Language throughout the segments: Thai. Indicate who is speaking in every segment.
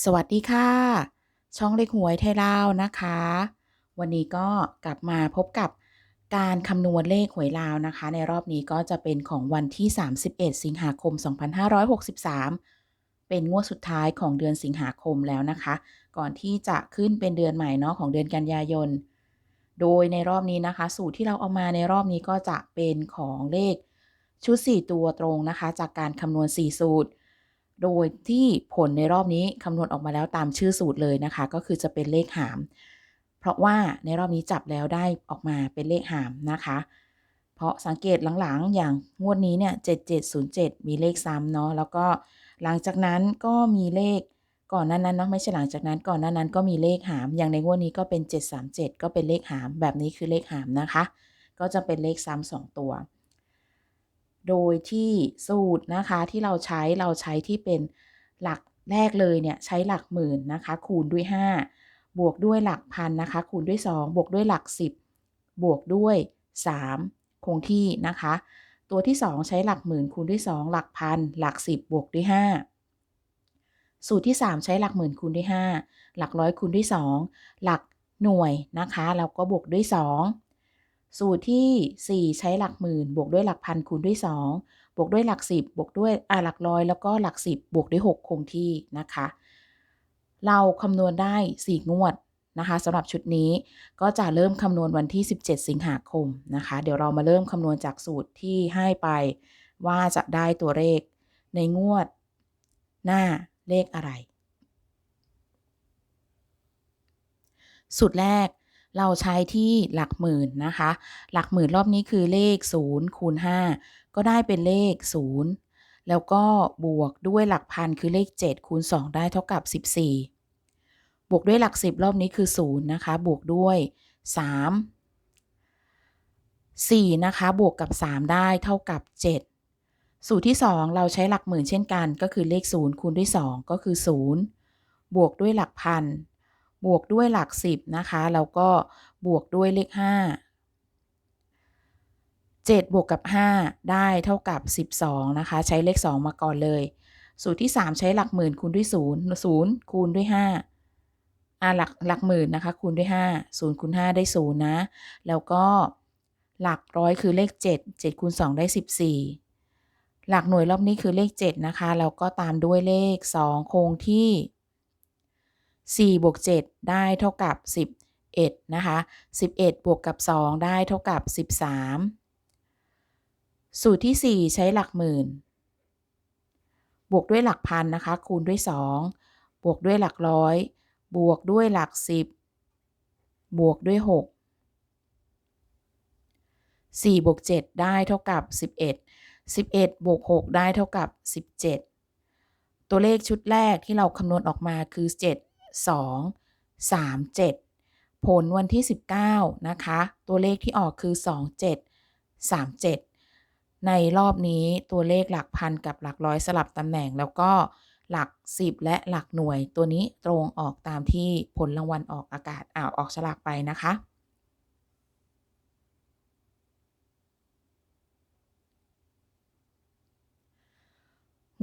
Speaker 1: สวัสดีค่ะ ช่องเลขหวยไทยลาวนะคะ วันนี้ก็กลับมาพบกับการคำนวณเลขหวยลาวนะคะ ในรอบนี้ก็จะเป็นของวันที่ 31 สิงหาคม 2563 เป็นงวดสุดท้ายของเดือนสิงหาคมแล้วนะคะ ก่อนที่จะขึ้นเป็นเดือนใหม่เนาะของเดือนกันยายน โดยในรอบนี้นะคะ สูตรที่เราเอามาในรอบนี้ก็จะเป็นของเลขชุด 4 ตัวตรงนะคะ จากการคำนวณ 4 สูตร โดยที่ผลในรอบนี้คำนวณออกมาแล้วตามชื่อสูตรเลยนะคะ ก็คือจะเป็นเลขหาม เพราะว่าในรอบนี้จับแล้วได้ออกมาเป็นเลขหามนะคะ เพราะสังเกตหลังๆ อย่างงวดนี้เนี่ย7707 มีเลขซ้ำเนาะแล้วก็หลังจากนั้นก็มีเลขก่อนนั้นนั้นเนาะไม่ใช่หลังจากนั้นก่อนนั้นนั้นก็มีเลขหาม อย่างในงวดนี้ก็เป็น 737 ก็เป็นเลขหาม แบบนี้คือเลขหามนะคะ ก็จะเป็นเลขซ้ำสองตัว โดยที่สูตรนะคะที่เราใช้เราใช้ที่เป็นหลักแรกเลยเนี่ยใช้หลักหมื่นนะคะ คูณด้วย 5 บวกด้วยหลักพันนะคะ คูณด้วย 2 บวกด้วยหลัก 10 บวกด้วย 3 คงที่นะคะ ตัวที่ 2 ใช้หลักหมื่นคูณด้วย 2 หลักพันหลัก 10 บวกด้วย 5 สูตรที่ 3 ใช้หลักหมื่นคูณด้วย 5 หลักร้อยคูณด้วย 2 หลักหน่วยนะคะแล้วก็บวกด้วย 2 สูตรที่ 4 ใช้หลักหมื่น บวกด้วยหลักพันคูณด้วย 2 บวกด้วยหลัก 10 บวกด้วยอ่าหลักร้อยแล้วก็หลัก 10 บวกด้วย 6 คงที่นะคะ เราคำนวณได้ 4 งวดนะคะสำหรับชุดนี้ก็จะเริ่มคำนวณวันที่ 17 สิงหาคมนะคะ เดี๋ยวเรามาเริ่มคำนวณจากสูตรที่ให้ไป ว่าจะได้ตัวเลขในงวดหน้าเลขอะไร สูตรแรก เราใช้ที่หลักหมื่นนะคะ หลักหมื่นรอบนี้คือเลข 0 คูณ 5 ก็ได้เป็นเลข 0 แล้วก็บวกด้วยหลักพันคือเลข 7 คูณ 2 ได้เท่ากับ 14 บวกด้วยหลัก 10 รอบนี้คือ 0 นะคะ บวกด้วย 3 4 นะคะ บวกกับ 3 ได้เท่ากับ 7สูตรที่ 2 เราใช้หลักหมื่นเช่นกัน ก็คือเลข 0 คูณด้วย 2 ก็คือ 0 บวกด้วยหลักพัน บวกด้วยหลัก 10 นะคะ แล้วก็บวกด้วยเลข 5 7 บวกกับ 5 ได้เท่ากับ 12 นะคะ ใช้เลข 2 มาก่อนเลย สูตรที่ 3 ใช้หลักหมื่นคูณด้วย 0 0 คูณด้วย 5 อ่าหลักหลักหมื่นนะคะ คูณด้วย 5 0คูณ5ได้ 0 นะ แล้วก็หลักร้อยคือเลข 7 7คูณ2ได้ 14 หลักหน่วยรอบนี้คือเลข 7 นะคะ แล้วก็ตามด้วยเลข 2 คงที่ 4บวก7ได้เท่ากับ 11 นะคะ 11 บวกกับ 2 ได้เท่ากับ 13 สูตรที่ 4 ใช้หลักหมื่น บวกด้วยหลักพันนะคะ คูณด้วย 2 บวกด้วยหลักร้อย บวกด้วยหลัก 10 บวกด้วย 6 4บวก7ได้เท่ากับ 11 11 บวก 6 ได้เท่ากับ 17 ตัวเลขชุดแรกที่เราคำนวณออกมาคือ 7 2 3 7 ผลวันที่ 19 นะคะ ตัวเลขที่ออกคือ 27 37 ในรอบนี้ตัวเลขหลักพันกับหลักร้อยสลับตำแหน่งแล้วก็หลัก 10 และหลักหน่วย ตัวนี้ตรงออกตามที่ผลรางวัลออกอากาศอ่าออกฉลากไปนะคะ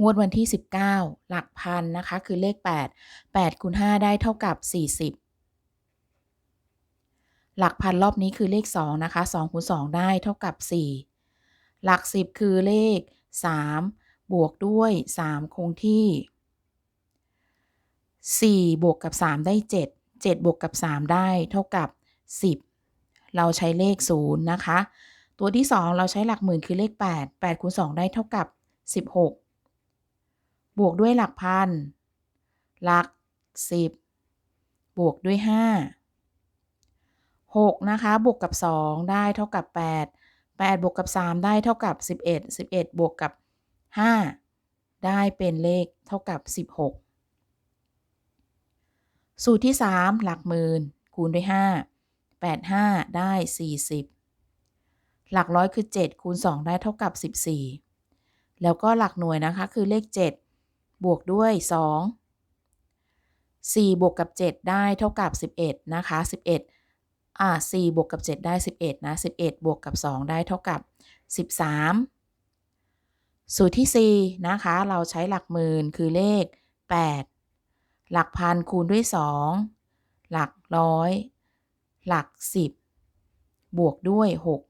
Speaker 1: งวดวันที่ 19 หลักพันนะคะ คือเลข 8 8คูณ5ได้เท่ากับ 40 หลักพันรอบนี้คือเลข 2 นะคะ2คูณ2ได้เท่ากับ 4 หลัก 10 คือเลข 3 บวกด้วย 3 คงที่ 4 บวกกับ 3 ได้ 7 7 บวกกับ 3 ได้เท่ากับ 10 เราใช้เลข 0 นะคะ ตัวที่ 2 เราใช้หลักหมื่นคือเลข 8 8คูณ2ได้เท่ากับ 16 บวกด้วยหลักพัน หลัก10บวกด้วย5 6นะคะบวกกับ2ได้เท่ากับ8 8บวกกับ3ได้เท่ากับ11 11บวกกับ5ได้เป็นเลขเท่ากับ16สูตรที่3หลักหมื่นคูณด้วย5 8 5ได้40หลักร้อยคือ7คูณ2ได้เท่ากับ14แล้วก็หลักหน่วยนะคะคือเลข7 บวกด้วย 2 4 บวกกับ 7 ได้เท่ากับ 11 นะคะ 11 อ่า4บวกกับ 7 ได้ 11 นะ 11 บวกกับ 2 ได้เท่ากับ 13 สูตรที่ 4 นะคะ เราใช้หลักหมื่นคือเลข 8 หลักพันคูณด้วย 2 หลักร้อย หลัก 10 บวกด้วย 6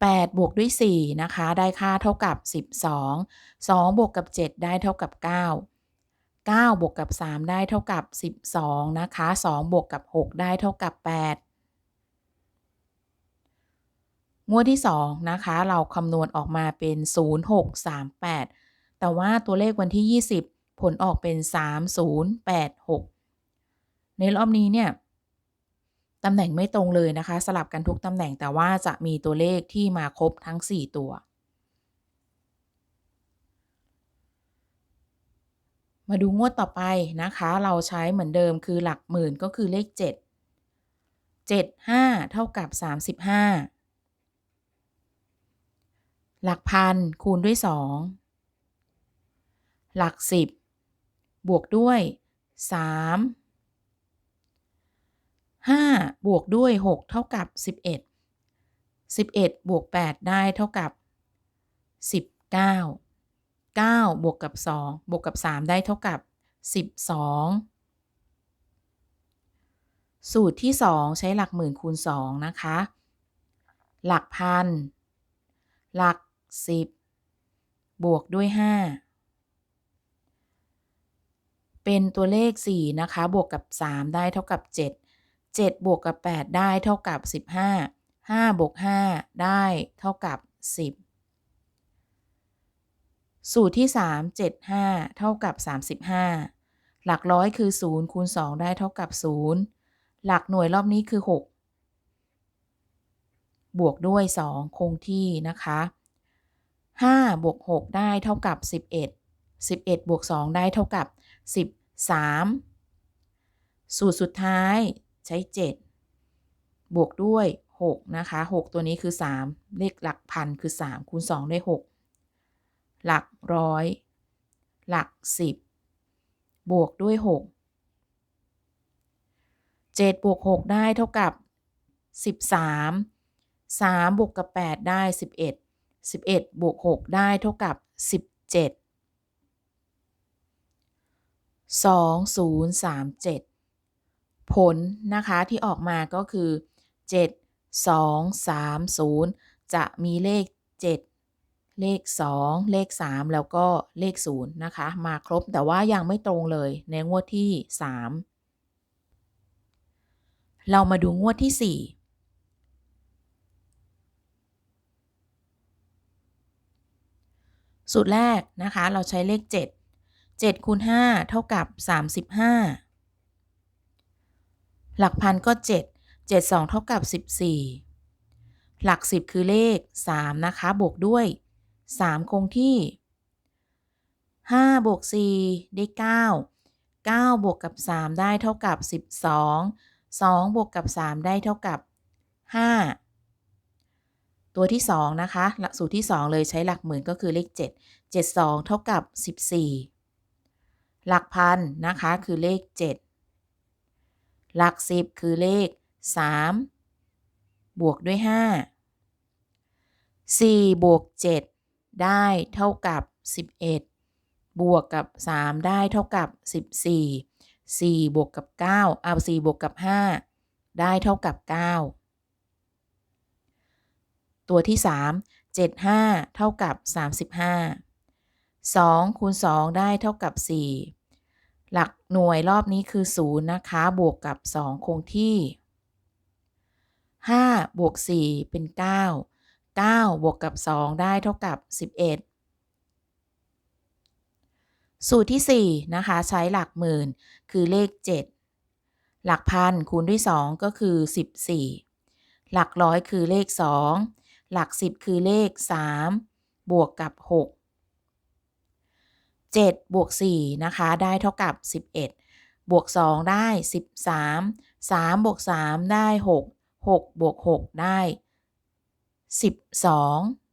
Speaker 1: 8 บวกด้วย 4 นะคะ ได้ค่าเท่ากับ 12 2 บวกกับ 7 ได้เท่ากับ 9 9 บวกกับ 3 ได้เท่ากับ 12 นะคะ 2 บวกกับ 6 ได้เท่ากับ 8 งวดที่ 2 นะคะ เราคำนวณออกมาเป็น 0638 แต่ว่าตัวเลขวันที่ 20 ผลออกเป็น 3086 ในรอบนี้เนี่ย ตำแหน่งไม่ตรงเลยนะคะ สลับกันทุกตำแหน่งแต่ว่าจะมีตัวเลขที่มาครบทั้ง 4 ตัว มาดูงวดต่อไปนะคะ เราใช้เหมือนเดิมคือหลักหมื่นก็คือเลข 7 7 5 เท่ากับ 35หลักพันคูณด้วย 2 หลัก 10 บวกด้วย 3 5 บวกด้วย 6 เท่ากับ 11 11 บวก 8 ได้เท่ากับ 19 9 บวกกับ 2 บวกกับ 3 ได้เท่ากับ 12 สูตรที่ 2 ใช้หลักหมื่นคูณ 2 นะคะ หลักพัน หลัก 10 บวกด้วย 5 เป็นตัวเลข 4 นะคะ บวกกับ 3 ได้เท่ากับ 7 7 บวกกับ 8 ได้เท่ากับ 15 5 บวก 5 ได้เท่ากับ 10 สูตรที่ 3 7 5 เท่ากับ 35 หลักร้อยคือ 0 คูณ 2 ได้เท่ากับ 0 หลักหน่วยรอบนี้คือ 6 บวกด้วย 2 คงที่นะคะ 5 บวก 6 ได้เท่ากับ 11 11 บวก 2 ได้เท่ากับ 13 สูตรสุดท้าย ใช้ 7 บวกด้วย 6 นะคะ 6 ตัวนี้คือ 3 เลขหลักพันคือ 3 คูณ 2 ได้ 6 หลักร้อย หลัก 10 บวกด้วย 6 7 บวก 6 ได้เท่ากับ 13 3 บวกกับ 8 ได้ 11 11 บวก 6 ได้เท่ากับ 17 2037 ผลนะคะที่ออกมาก็คือ 7 2 3 0 จะมีเลข 7 เลข 2 เลข 3 แล้วก็เลข 0 นะคะ มาครบแต่ว่ายังไม่ตรงเลยในงวดที่ 3 เรามาดูงวดที่ 4สูตรแรกนะคะ เราใช้เลข 7 7คูณ5เท่ากับ 35 หลักพันก็ 7 7 2 เท่ากับ 14 หลัก 10 คือเลข 3 นะคะ บวกด้วย 3 คงที่ 5 บวก 4 ได้ 9 9 บวกกับ 3 ได้เท่ากับ 12 2 บวกกับ 3 ได้เท่ากับ 5 ตัวที่ 2 นะคะ หลักสูตรที่ 2 เลยใช้หลักหมื่นก็คือเลข 7 72 เท่ากับ 14 หลักพันนะคะคือเลข 7 หลัก10คือเลข 3 บวกด้วย 5 4 บวก 7 ได้เท่ากับ 11 บวกกับ 3 ได้เท่ากับ 14 4 บวกกับ 9 เอา 4 บวกกับ 5 ได้เท่ากับ 9 ตัวที่ 3 7 5 เท่ากับ 35 2คูณ2ได้เท่ากับ 4 หลักหน่วยรอบนี้คือ 0 นะคะ บวกกับ 2 คงที่ 5 บวก 4 เป็น 9 9 บวกกับ 2 ได้เท่ากับ 11สูตรที่ 4 นะคะ ใช้หลักหมื่นคือเลข 7 หลักพันคูณด้วย 2 ก็คือ 14 หลักร้อยคือเลข 2 หลัก 10 คือเลข 3 บวกกับ 6 7บวก4นะคะได้เท่ากับ 11 บวก 2 ได้ 13 3บวก3ได้ 6 6บวก6ได้ 12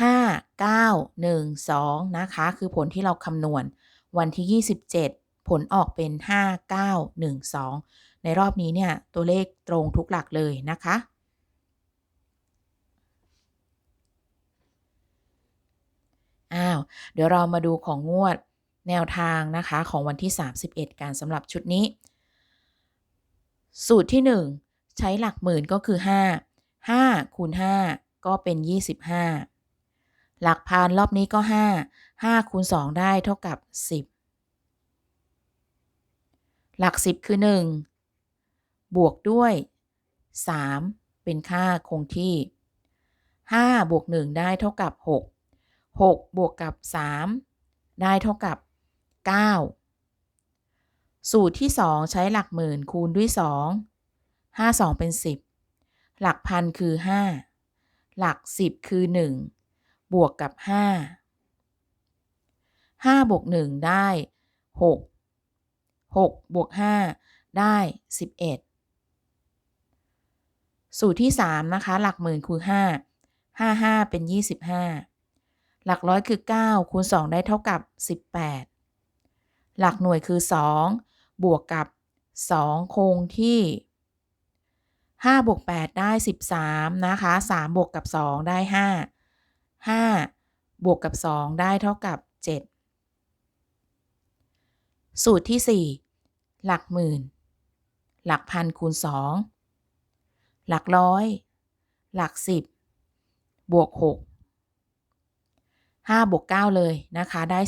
Speaker 1: 5 9 1 2 นะคะ คือผลที่เราคำนวณวันที่ 27 ผลออกเป็น 5 9 1 2 ในรอบนี้เนี่ย ตัวเลขตรงทุกหลักเลยนะคะ อ้าว เดี๋ยวเรามาดูของงวดแนวทางนะคะของวันที่ 31 การสำหรับชุดนี้ สูตรที่ 1 ใช้หลักหมื่นก็คือ 5 5คูณ5ก็เป็น 25 หลักพันรอบนี้ก็ 5 5คูณ2ได้เท่ากับ 10 หลัก 10 คือ 1 บวกด้วย 3 เป็นค่าคงที่ 5 บวก 1 ได้เท่ากับ 6 6 บวกกับ 3 ได้เท่ากับ 9 สูตรที่ 2 ใช้หลักหมื่นคูณด้วย 2 5 2 เป็น 10 หลักพันคือ 5 หลัก 10 คือ 1 บวกกับ 5 5 บวก 1 ได้ 6 6 บวก 5 ได้ 11 สูตรที่ 3 นะคะ หลักหมื่นคูณ5 5 5 เป็น 25 หลักร้อยคือ 9 คูณ 2 ได้เท่ากับ 18 หลักหน่วยคือ 2 บวกกับ 2 คงที่ 5 บวก 8 ได้ 13 นะคะ 3 บวกกับ 2 ได้ 5 5 บวกกับ 2 ได้เท่ากับ 7 สูตรที่ 4 หลักหมื่น หลักพันคูณ 2 หลักร้อย หลัก 10 บวก 6 5บวก9เลยนะคะ ได้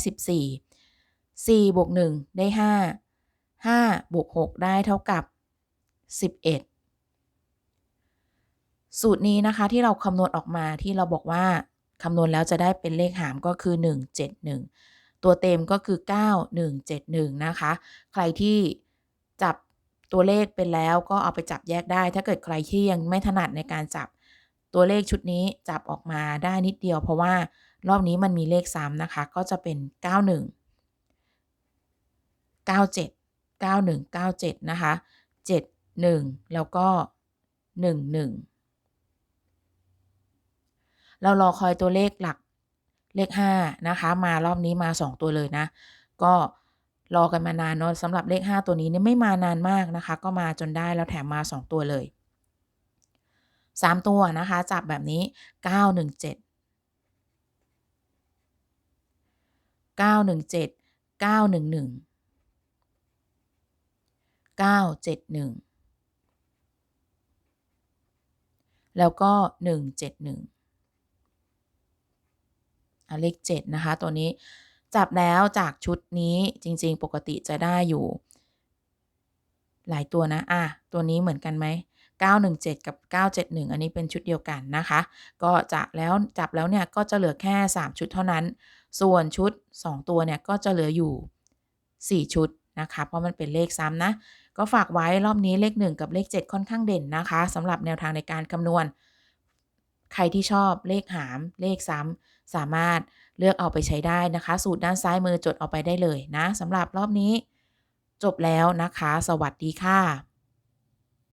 Speaker 1: 14 4บวก1ได้ 5 5บวก6ได้เท่ากับ 11 สูตรนี้นะคะที่เราคำนวณออกมาที่เราบอกว่าคำนวณแล้วจะได้เป็นเลขหามก็คือ 171 ตัวเต็มก็คือ 9171 นะคะ ใครที่จับตัวเลขเป็นแล้วก็เอาไปจับแยกได้ ถ้าเกิดใครที่ยังไม่ถนัดในการจับตัวเลขชุดนี้จับออกมาได้นิดเดียวเพราะว่า รอบนี้มันมีเลขซ้ำนะคะ ก็จะเป็น 91 97 91 97 นะคะ 71 แล้วก็ 11 เรารอคอยตัวเลขหลักเลข 5 นะคะ มารอบนี้มา 2 ตัวเลยนะ ก็รอกันมานานเนาะสำหรับเลข 5 ตัวนี้เนี่ยไม่มานานมากนะคะ ก็มาจนได้แล้วแถมมา 2 ตัวเลย 3 ตัวนะคะ จับแบบนี้ 917 917 911 971 แล้วก็ 171อะเลข 7 นะคะ ตัวนี้จับแล้วจากชุดนี้จริง ๆ ปกติจะได้อยู่ หลายตัวนะ อะ ตัวนี้เหมือนกันไหม 917 กับ 971 อันนี้เป็นชุดเดียวกันนะคะ ก็จะแล้วจับแล้วเนี่ยก็จะเหลือแค่ 3 ชุดเท่านั้น ส่วนชุด 2 ตัวเนี่ยก็จะเหลืออยู่ 4 ชุดนะคะ เพราะมันเป็นเลขซ้ำนะ ก็ฝากไว้รอบนี้เลข 1 กับเลข 7 ค่อนข้างเด่นนะคะสำหรับแนวทางในการคำนวณ ใครที่ชอบเลขหามเลขซ้ำสามารถเลือกเอาไปใช้ได้นะคะ สูตรด้านซ้ายมือจดเอาไปได้เลยนะสำหรับรอบนี้จบแล้วนะคะ สวัสดีค่ะ